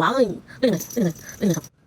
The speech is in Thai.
ว้าวเล่นเล